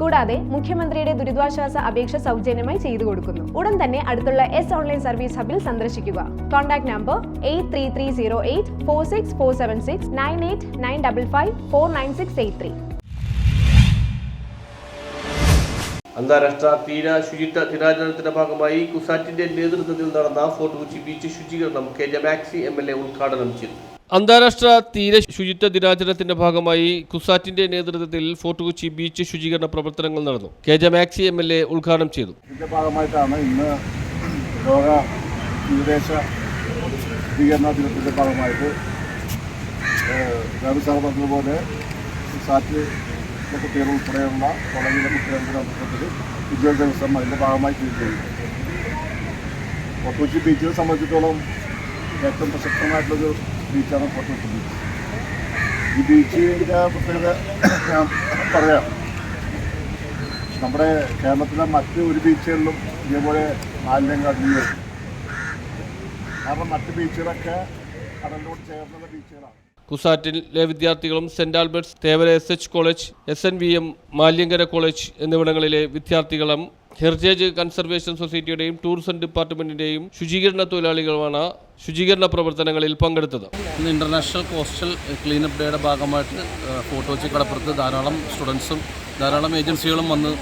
കൂടാതെ മുഖ്യമന്ത്രിയുടെ ദുരിതാശ്വാസ അപേക്ഷ സൗജന്യമായി ചെയ്തു കൊടുക്കുന്നു. ഉടൻ തന്നെ അടുത്തുള്ള എസ് ഓൺലൈൻ സർവീസ് ഹബിൽ സന്ദർശിക്കുക. Contact number eight three three zero eight four six four seven six nine eight nine double five four nine six eight three അന്താരാഷ്ട്ര തീര ശുചിത്വ ദിനാചരണത്തിന്റെ ഭാഗമായി കുസാറ്റിന്റെ നേതൃത്വത്തിൽ നടന്ന ഫോർട്ട് കൊച്ചി ബീച്ച് ശുചീകരണം K J Maxi M L A ഉദ്ഘാടനം ചെയ്തു. അന്താരാഷ്ട്ര തീര ശുചിത്വ ദിനാചരണത്തിന്റെ ഭാഗമായി കുസാറ്റിന്റെ നേതൃത്വത്തിൽ ഫോർട്ട് കൊച്ചി ബീച്ച് ശുചീകരണ പ്രവർത്തനങ്ങൾ നടന്നു. K J Maxi M L A ഉദ്ഘാടനം ചെയ്തു. ഇതിന്റെ ഭാഗമായിട്ടാണ് ഇന്ന് ലോക തീരദേശ ശുചീകരണ ദിനത്തിന്റെ ഭാഗമായിട്ട് സാർ പറഞ്ഞതുപോലെ സാറ്റ് കുട്ടികൾ ഉൾപ്പെടെയുള്ള കോളേജിലെ കുട്ടികളുടെ നേതൃത്വത്തിൽ വിദ്യാഭ്യാസ ദിവസം അതിന്റെ ഭാഗമായി ചെയ്യുന്നത് ഫോർട്ട് കൊച്ചി ബീച്ചിനെ സംബന്ധിച്ചിടത്തോളം ഏറ്റവും പ്രശസ്തമായിട്ടുള്ളൊരു ബീച്ചാണ് ഫോർട്ട് ബീച്ച് ഈ ബീച്ചിന്റെ പ്രത്യേകത ഞാൻ പറയാം. നമ്മുടെ കേരളത്തിലെ മറ്റ് ഒരു ബീച്ചുകളിലും ഇതേപോലെ മാലിന്യം കടന്നു കാരണം മറ്റ് ബീച്ചുകളൊക്കെ കടലിനോട് ചേർന്നുള്ള ബീച്ചുകളാണ്. കുസാറ്റിലെ വിദ്യാർത്ഥികളും saint Albert's Thevara S H college S N V M Malyankara college എന്നിവിടങ്ങളിലെ വിദ്യാർത്ഥികളും ഹെറിറ്റേജ് കൺസർവേഷൻ സൊസൈറ്റിയുടെയും ടൂറിസം ഡിപ്പാർട്ട്മെന്റിന്റെയും ശുചീകരണ തൊഴിലാളികളുമാണ് ശുചീകരണ പ്രവർത്തനങ്ങളിൽ പങ്കെടുത്തത്. ഇന്ന് ഇന്റർനാഷണൽ കോസ്റ്റൽ ക്ലീനപ്പ് ഡേയുടെ ഭാഗമായിട്ട് ഫോട്ടോ കൊച്ചി കടപ്പുറത്ത് ധാരാളം സ്റ്റുഡൻസും ധാരാളം ഏജൻസികളും വന്ന്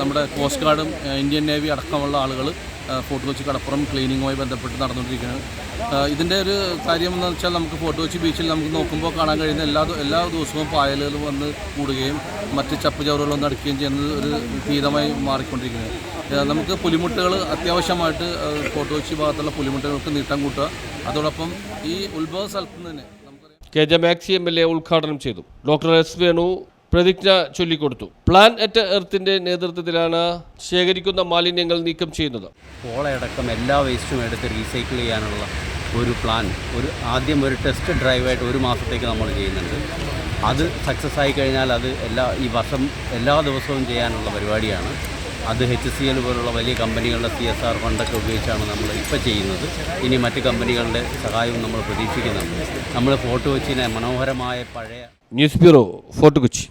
നമ്മുടെ കോസ്റ്റ് ഗാർഡും ഇന്ത്യൻ നേവി അടക്കമുള്ള ആളുകൾ ഫോർട്ട് കൊച്ചി കടപ്പുറം ക്ലീനിങ്ങുമായി ബന്ധപ്പെട്ട് നടന്നുകൊണ്ടിരിക്കുകയാണ്. ഇതിന്റെ ഒരു കാര്യം എന്ന് വെച്ചാൽ നമുക്ക് ഫോർട്ട് കൊച്ചി ബീച്ചിൽ നമുക്ക് നോക്കുമ്പോൾ കാണാൻ കഴിയുന്ന എല്ലാ എല്ലാ ദിവസവും പായലുകൾ വന്ന് കൂടുകയും മറ്റ് ചപ്പ് ചവറുകൾ വന്ന് അടിക്കുകയും ചെയ്യുന്നത് ഒരു ഭീതമായി മാറിക്കൊണ്ടിരിക്കുന്നത് നമുക്ക് പുലിമുട്ടുകൾ അത്യാവശ്യമായിട്ട് ഫോർട്ട് കൊച്ചി ഭാഗത്തുള്ള പുലിമുട്ടുകൾക്ക് നീട്ടം കൂട്ടുക. അതോടൊപ്പം ഈ ഉത്ഭവ സ്ഥലത്ത് തന്നെ K J Maxi M L A ഉദ്ഘാടനം ചെയ്തു. ഡോക്ടർ എസ് വേണു പ്രതിജ്ഞ ചൊല്ലിക്കൊടുത്തു. പ്ലാൻ അറ്റ് എർത്തിന്റെ നേതൃത്വത്തിലാണ് ശേഖരിക്കുന്ന മാലിന്യങ്ങൾ നീക്കം ചെയ്യുന്നത്. പോളയടക്കം എല്ലാ വേസ്റ്റും എടുത്ത് റീസൈക്കിൾ ചെയ്യാനുള്ള ഒരു പ്ലാൻ ഒരു ആദ്യം ഒരു ടെസ്റ്റ് ഡ്രൈവായിട്ട് ഒരു മാസത്തേക്ക് നമ്മൾ ചെയ്യുന്നുണ്ട്. അത് സക്സസ് ആയി കഴിഞ്ഞാൽ അത് എല്ലാ ഈ വർഷം എല്ലാ ദിവസവും ചെയ്യാനുള്ള പരിപാടിയാണ്. അത് എച്ച് സി എൽ പോലുള്ള വലിയ കമ്പനികളുടെ സി എസ് ആർ ഫണ്ടൊക്കെ ഉപയോഗിച്ചാണ് നമ്മൾ ഇപ്പോൾ ചെയ്യുന്നത്. ഇനി മറ്റ് കമ്പനികളുടെ സഹായവും നമ്മൾ പ്രതീക്ഷിക്കുന്നുണ്ട്. നമ്മൾ ഫോർട്ട് വെച്ചിനെ മനോഹരമായ പഴയ ന്യൂസ് ബ്യൂറോ ഫോർട്ട് കൊച്ചി.